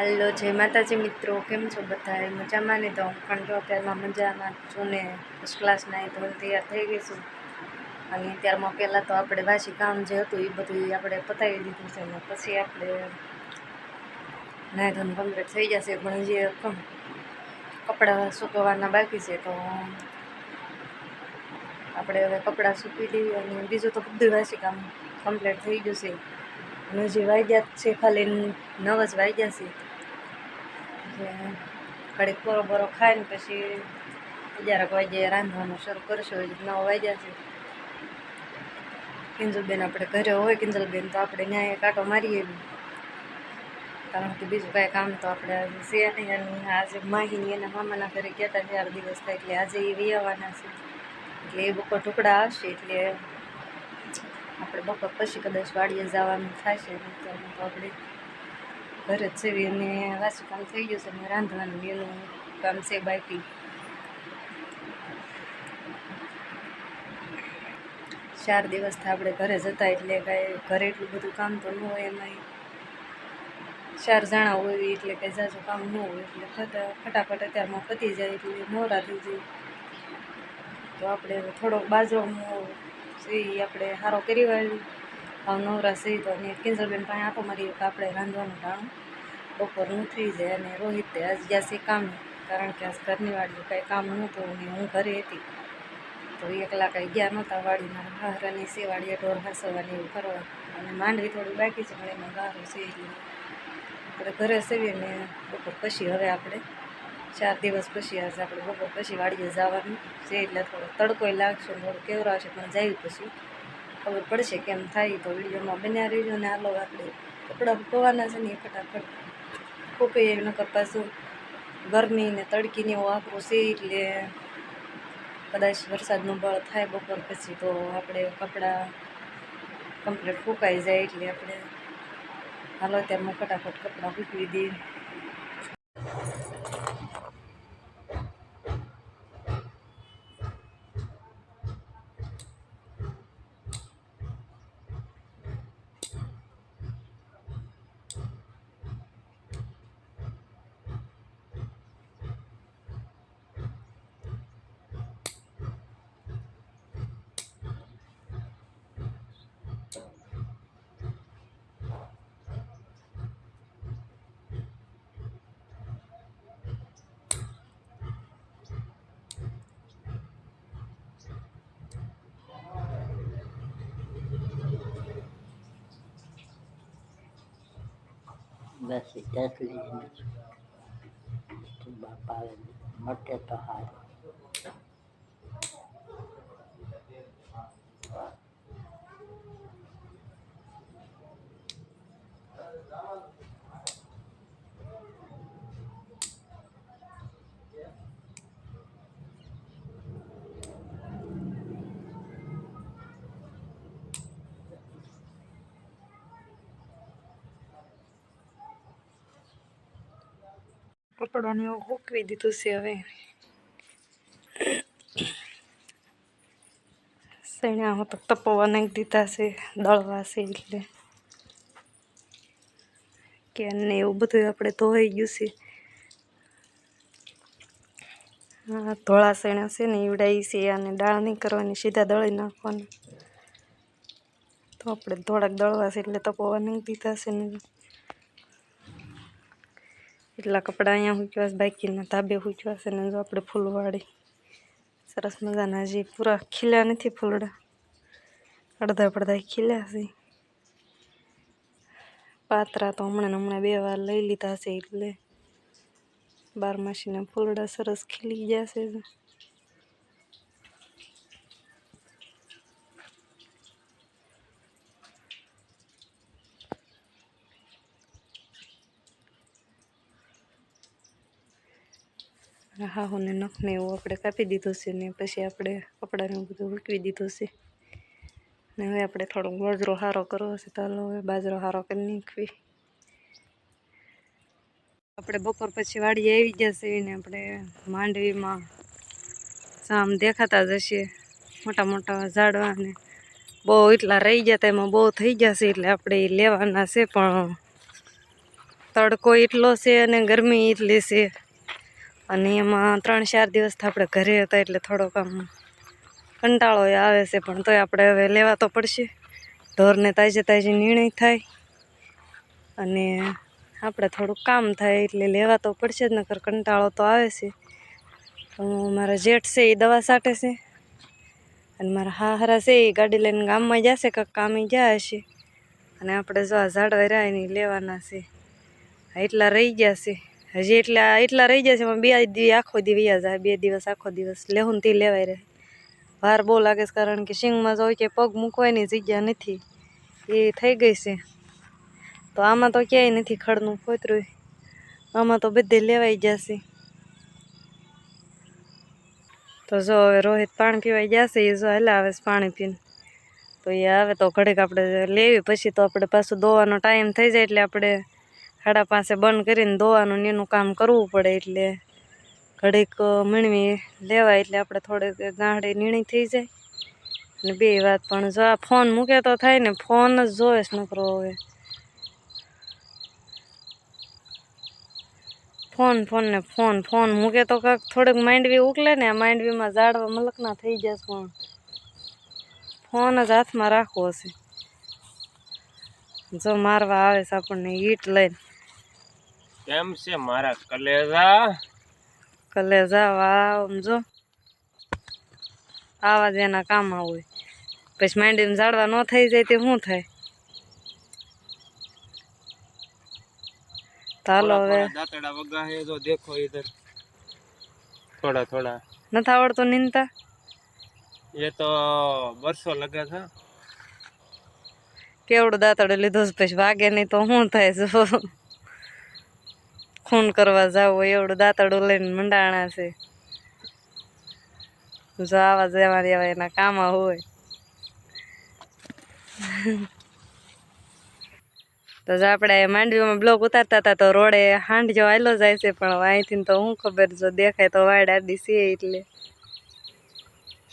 હાલો, જય માતાજી મિત્રો. કેમ છો બધા મજામાં ને? તો પણ જો અત્યારમાં મજામાં છું ને. ફર્સ્ટ ક્લાસ નાઈ ધોઈને તૈયાર થઈ ગઈ છું. અને ત્યારમાં પહેલાં તો આપણે વાસી કામ જે હતું, એ બધું આપણે પતાવી દીધું છે ને પછી આપણે નાય ધોન કમ્પ્લીટ થઈ જશે. પણ જે કપડાં સૂકવવાના બાકી છે, તો આપણે હવે કપડાં સૂકવી દઈએ અને બીજું તો બધું વાસી કામ કમ્પ્લીટ થઈ ગયું છે. અને જે વાગ્યા છે, ખાલી નવ જ વાગ્યા છે. એટલે ઘડીક પોરો બોરો ખાઈને પછી અગિયારક વાગે રાંધવાનું શરૂ કરશું. નવ વાગ્યા છે. કિંજલબેન આપણે ઘરે હોય, કિંજલબેન તો આપણે ન્યાય કાંટો મારીએ કારણ કે બીજું કાંઈ કામ તો આપણે છે નહીં. આજે માહીની એના મામાના ઘરે ગયા હતા ચાર દિવસ થાય એટલે આજે એ વિયાવાના છે. એટલે એ બપોર ટુકડા આવશે એટલે આપણે બપોર પછી કદાચ વાડીએ જવાનું થશે ને તો આપણે ઘરે જ સેવી અને વાસી કામ થઈ ગયું છે ને રાંધવાનું એનું કામ છે બાકી. ચાર દિવસથી આપણે ઘરે જતા એટલે કાંઈ ઘરે એટલું બધું કામ તો ન હોય એમાં ચાર જણા હોય એટલે કંઈ જાજુ કામ ન હોય એટલે ફટા, ફટાફટ અત્યારમાં પતી જાય એટલે નવરા થઈ જાય. તો આપણે થોડોક બાજરો છે, ઈ આપણે સારો કરી વાળી હાવ નવરા સહી તો અને કિંજલબેન પાસે આપો મારી આપણે રાંધવાનું ટાણું. બપોરનું થઈ જાય અને રોહિત આજ ગયા છે કામ, કારણ કે આજ ઘરની વાડીએ કાંઈ કામ નહોતું ને હું ઘરે હતી. તો એકલા કાંઈ ગયા નહોતા, વાડીમાં હારાની છે વાડીએ ઢોર હાસવાની એવું કરવા. અને માંડવી થોડી બાકી છે, પણ એમાં ગારો છે આપણે ઘરે સેવીએ ને બપોર પછી હવે આપણે ચાર દિવસ પછી આજે આપણે બપોર પછી વાડીએ જવાનું છે એટલે થોડો તડકોય લાગશે થોડું કેવરાશે પણ જાય પછી. ખબર પડશે કેમ થાય તો વિડીયોમાં બન્યા રહીજો ને હાલો આપણે કપડાં સુકવવાના છે ને એ ફટાફટ ફૂકીએ નકર પાછું ગરમી ને તડકીને એવું આકરું છે એટલે કદાચ વરસાદનું બળ થાય બપોર પછી તો આપણે કપડાં કમ્પ્લીટ ફૂંકાઈ જાય એટલે આપણે હાલો ત્યારમાં ફટાફટ કપડાં ફૂંકવી દઈએ. બસ એટલી જ બાપા મટે તો હારું. કપડાને એવું સૂકવી દીધું છે હવે. સૈણામાં તો તપવા નાખી દીધા છે, દળવા છે એટલે. કે ને એવું બધું આપણે ધોવાઈ ગયું છે. હા, ધોળા સૈણા છે ને ઈવડાવી છે અને દાળ નહીં કરવાની, સીધા દળી નાખવાની. તો આપણે થોડાક દળવા છે એટલે તપવા નાખી દીધા છે ને. એટલા કપડાં અહીંયા છે બાકીના ધાબે છે ને જો આપણે ફૂલવાળી. સરસ મજાના હજી પૂરા ખીલ્યા નથી ફૂલડા. અડધા પડધા ખીલ્યા છે પાતરા તો હમણાં હમણાં બે વાર લઈ લીધા છે એટલે બારમાસીના ફૂલડા સરસ ખીલી ગયા છે. હા, હું નખને એવું આપણે કાપી દીધું છે ને પછી આપણે કપડાને એવું બધું મૂકવી દીધું છે. ને હવે આપણે થોડોક બાજરો હારો કરવો છે, તો હવે બાજરો હારો કરી નીકળી આપણે બપોર પછી વાડીએ આવી ગયા છે ને આપણે માંડવીમાં આમ દેખાતા જ હશે, મોટા મોટા ઝાડવા ને. બહુ એટલા રહી ગયા એમાં બહુ થઈ ગયા છે એટલે આપણે એ લેવાના છે, પણ તડકો એટલો છે અને ગરમી એટલી છે. અને એમાં ત્રણ ચાર દિવસથી આપણે ઘરે હતા એટલે થોડોક આમ કંટાળો આવે છે, પણ તોય આપણે હવે લેવા તો પડશે. ઢોરને તાજે તાજે નિર્ણય થાય અને આપણે થોડુંક કામ થાય એટલે લેવા તો પડશે જ, નકર કંટાળો તો આવે છે. તો મારા જેઠ છે એ દવા છાંટે છે અને મારા હાહરા છે એ ગાડી લઈને ગામમાં જશે, કાંક કામે ગયા હશે. અને આપણે જો આ ઝાડવા રહ્યા એને લેવાના છે. એટલા રહી ગયા છે. હજી એટલા એટલા રહી છે એમાં બે દી, આખો દી વયા જાય, બે દિવસ, આખો દિવસ. લેહું તે લેવાય રહે. ભાર બહુ લાગે છે, કારણ કે સિંગમાં જોઈ કે પગ મૂકવાની જગ્યા નથી. એ થઈ ગઈ છે. તો આમાં તો ક્યાંય નથી ખડનું ફોતરું આમાં તો બધે લેવાઈ જશે. તો જો હવે રોહિત પાણી પીવાઈ જશે, એ જો હેલા આવે પાણી પીને. તો એ આવે તો ઘડીક આપણે લેવી, પછી તો આપણે પાછું દોવાનો ટાઈમ થઈ જાય એટલે આપણે સાડા પાસે બંધ કરીને દોવાનું એનું કામ કરવું પડે એટલે ઘડીક મીણવી લેવાય એટલે આપણે થોડીક ગાંઠે નીણી થઈ જાય. અને બે વાત પણ, જો આ ફોન મૂકે તો થાય ને, ફોન જ છે નકરો હવે. ફોન ફોન ને ફોન ફોન મૂકે તો કાંઈક થોડીક માંડવી ઉકલે ને માંડવીમાં ઝાડવા મલકના થઈ જશે પણ ફોન જ હાથમાં રાખવો છે. જો મારવા આવે છે આપણને હીટ લઈને. કેમ છે મારા કલેજા? કલેજા વાવ જો. આવા જેના એના કામ આવું પછી માંડીને ઝાડવા ન થઈ જાય તે શું થાય? ચાલો હવે. દાંતડા વગા હે જો દેખો ઇધર થોડા થોડા. નથી આવડતો નિંદતા? એ તો બરસો લગા છે. કેવડું દાંતડું લીધું છે પછી વાગે નહીં તો શું થાય છે? ખૂન કરવા જાવ એવડું દાંતડું લઈને મંડાણા છે. જો આવા જવા રહેવા એના કામા હોય. તો જો આપણે માંડવીમાં બ્લોક ઉતારતા હતા તો રોડે હાંડ જો આયલો જાય છે, પણ અહીંથી તો શું ખબર જો દેખાય તો વાડ આદી છે એટલે.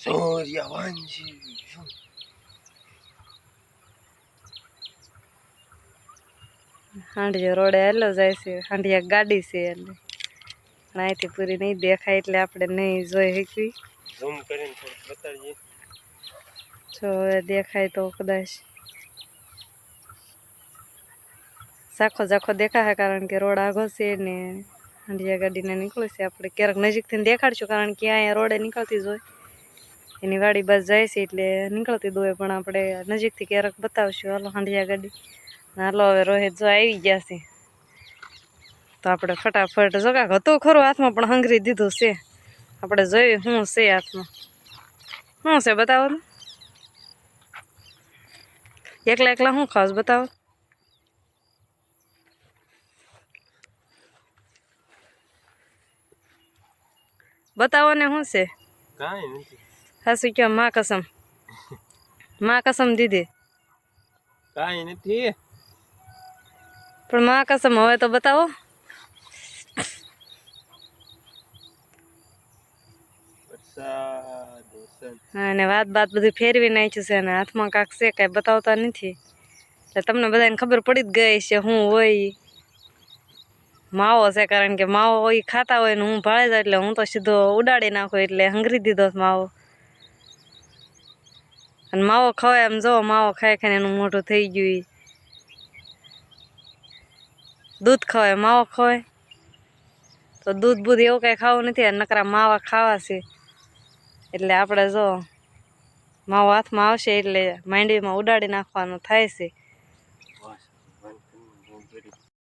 સૂર્યવંશી હાંડિયો રોડે હેલો જાય છે હાંડિયા ગાડી છે એટલે. અહીંથી પૂરી નહીં દેખાય એટલે આપણે નહીં જોઈ શકવી ઝૂમ કરીને થોડું બતાડીએ જો હવે દેખાય તો કદાચ. ઝાખો ઝાખો દેખાશે કારણ કે રોડ આઘો છે ને હાંડિયા ગાડીને નીકળે છે. આપણે ક્યારેક નજીકથી દેખાડશું કારણ કે અહીંયા રોડે નીકળતી જ હોય. એની વાડી બસ જાય છે એટલે નીકળતી જ હોય પણ આપણે નજીકથી ક્યારેક બતાવશું. હાલો હાંડિયા ગાડી. હાલો હવે રોહિત જો આવી ગયા છે. તો આપણે ફટાફટ જોકા હતું ખરું હાથમાં પણ હંગરી દીધું છે. આપણે જોયું શું છે હાથમાં. શું છે બતાવો ને? એકલા એકલા શું ખાસ બતાવો? બતાવો ને શું છે? હાસુ કયો માં કસમ? માં કસમ દીધી? કાંઈ નથી. પણ મા કસમ હવે તો બતાવો. અને વાત બાત બધું ફેરવી નાખ્યું છે અને હાથમાં કાંક છે કાંઈ બતાવતા નથી. એટલે તમને બધાને ખબર પડી જ ગઈ છે હું હોય. માવો છે કારણ કે માવો એ ખાતા હોય ને હું ભાળે જાઉં એટલે હું તો સીધો ઉડાડી નાખું એટલે હંગરી દીધો માવો. અને માવો ખવાય એમ જો માવો ખાઈ ખાઈને એનું મોઢું થઈ ગયું. દૂધ ખવાય, માવો ખવાય. તો દૂધ બૂધ એવું કાંઈ ખાવું નથી અને નકરા માવા ખાવા છે. એટલે આપણે જો માવો હાથમાં આવશે એટલે માંડવીમાં ઉડાડી નાખવાનું થાય છે.